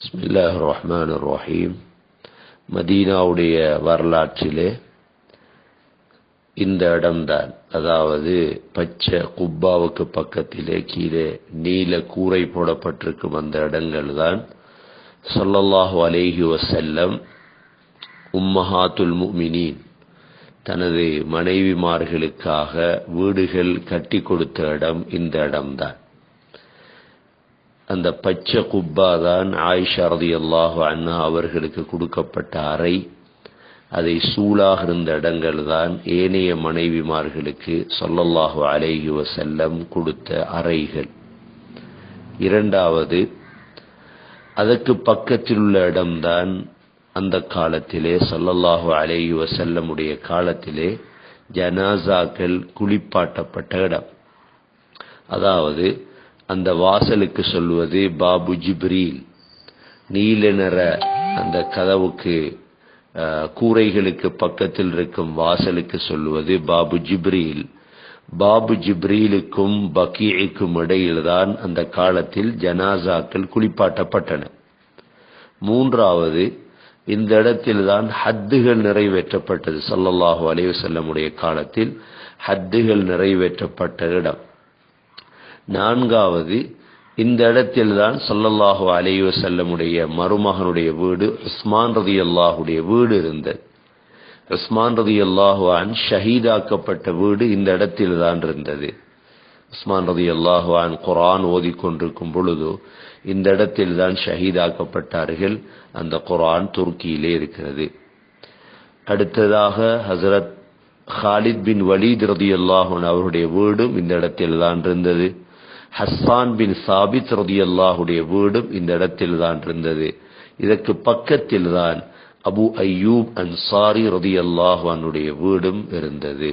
பிஸ்மில்லாஹ் ரஹ்மான் ரஹீம் மதீனாவுடைய வரலாற்றிலே இந்த இடம்தான். அதாவது பச்சை குப்பாவுக்கு பக்கத்திலே கீழே நீல கூரை போடப்பட்டிருக்கும் அந்த இடங்கள் தான் சொல்லல்லாஹு அலேஹி வசல்லம் உம்மஹாத்துல் முமினின் தனது மனைவிமார்களுக்காக வீடுகள் கட்டி கொடுத்த இடம் இந்த இடம்தான். அந்த பச்சை குப்பா தான் ஆயிஷா ரதி அல்லாஹு அண்ணா அவர்களுக்கு கொடுக்கப்பட்ட அறை. அதை சூழாக இருந்த இடங்கள் தான் ஏனைய மனைவிமார்களுக்கு சொல்லல்லாஹு அலேஹி வசல்லம் கொடுத்த அறைகள். இரண்டாவது அதற்கு பக்கத்தில் உள்ள இடம்தான் அந்த காலத்திலே சொல்லல்லாஹு அலேஹி வசல்லமுடைய காலத்திலே ஜனாசாக்கள் குளிப்பாட்டப்பட்ட இடம். அதாவது அந்த வாசலுக்கு சொல்வது பாபு ஜிப்ரீல் நீல நிற அந்த கதவுக்கு கூரைகளுக்கு பக்கத்தில் இருக்கும் வாசலுக்கு சொல்லுவது பாபு ஜிப்ரீல். பாபு ஜிப்ரீலுக்கும் பக்கீக்கும் இடையில்தான் அந்த காலத்தில் ஜனாசாக்கள் குளிப்பாட்டப்பட்டன. மூன்றாவது இந்த இடத்தில்தான் ஹத்துகள் நிறைவேற்றப்பட்டது. சல்லல்லாஹு அலைவசல்லமுடைய காலத்தில் ஹத்துகள் நிறைவேற்றப்பட்ட இடம். நான்காவது இந்த இடத்தில்தான் சொல்லல்லாஹு அலைய செல்லமுடைய மருமகனுடைய வீடு உஸ்மான் ரதி அல்லாஹுடைய வீடு இருந்தது. உஸ்மான் ரதி அல்லாஹுவான் ஷஹீதாக்கப்பட்ட வீடு இந்த இடத்தில் தான் இருந்தது. உஸ்மான் ரதி அல்லாஹுவான் குரான் ஓதிக்கொண்டிருக்கும் பொழுது இந்த இடத்தில் தான் ஷஹீதாக்கப்பட்டார்கள். அந்த குரான் துருக்கியிலே இருக்கிறது. அடுத்ததாக ஹசரத் ஹாலித் பின் வலீத் ரதி அல்லாஹன் அவருடைய வீடும் இந்த இடத்தில் தான் இருந்தது. ஹஸ்ஸான் பின் சாபித் ரதி அல்லாஹுடைய வீடும் இந்த இடத்தில் தான் இருந்தது. இதற்கு பக்கத்தில் தான் அபு ஐயூப் அன்சாரி ரதி அல்லாஹானுடைய வீடும் இருந்தது.